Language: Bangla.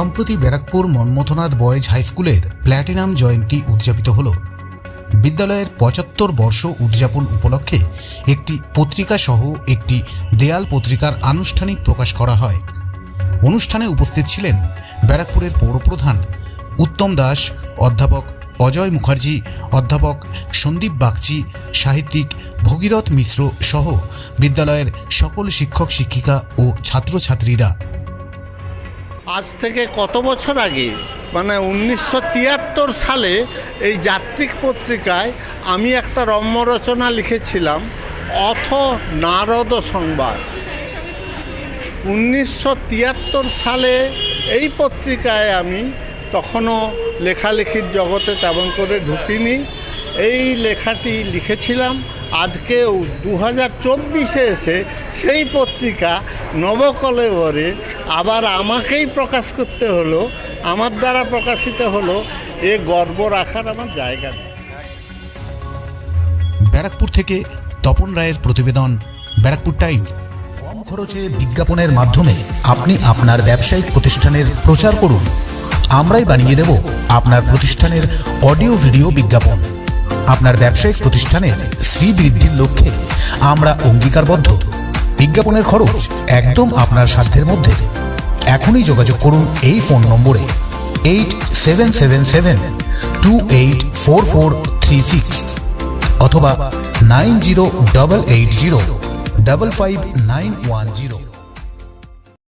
সম্প্রতি ব্যারাকপুর মন্মথনাথ বয়েজ হাইস্কুলের প্ল্যাটিনাম জয়ন্তী উদযাপিত হল। বিদ্যালয়ের পঁচাত্তর বর্ষ উদযাপন উপলক্ষে একটি পত্রিকা সহ একটি দেয়াল পত্রিকার আনুষ্ঠানিক প্রকাশ করা হয়। অনুষ্ঠানে উপস্থিত ছিলেন ব্যারাকপুরের পৌরপ্রধান উত্তম দাস, অধ্যাপক অজয় মুখার্জি, অধ্যাপক সন্দীপ বাগচি, সাহিত্যিক ভগীরথ মিশ্র সহ বিদ্যালয়ের সকল শিক্ষক, শিক্ষিকা ও ছাত্রছাত্রীরা। আজ থেকে কত বছর আগে? মানে উনিশশো তিয়াত্তর সালে এই যাত্রিক পত্রিকায় আমি একটা রম্য রচনা লিখেছিলাম, অথ নারদ সংবাদ। উনিশশো তিয়াত্তর সালে এই পত্রিকায় আমি তখনও লেখালেখির জগতে তেমন করে ঢুকিনি। এই লেখাটি লিখেছিলাম আজকেও দু হাজার চব্বিশে এসে সেই পত্রিকা নবকলেবরে আবার আমাকেই প্রকাশ করতে হলো, আমার দ্বারা প্রকাশিত হলো, এ গর্ব রাখার আমার জায়গা ব্যারাকপুর থেকে তপন রায়ের প্রতিবেদন, ব্যারাকপুর টাইমস কম খরচে বিজ্ঞাপনের মাধ্যমে আপনি আপনার ব্যবসায়িক প্রতিষ্ঠানের প্রচার করুন। আমরাই বানিয়ে দেব আপনার প্রতিষ্ঠানের অডিও ভিডিও বিজ্ঞাপন। আপনার ব্যবসায়িক প্রতিষ্ঠানের শ্রীবৃদ্ধির লক্ষ্যে আমরা অঙ্গীকারবদ্ধ। বিজ্ঞাপনের খরচ একদম আপনার সাধ্যের মধ্যে। এখনই যোগাযোগ করুন এই ফোন নম্বরে eight seven seven seven, two eight four four three six অথবা nine zero double eight zero double five nine one zero.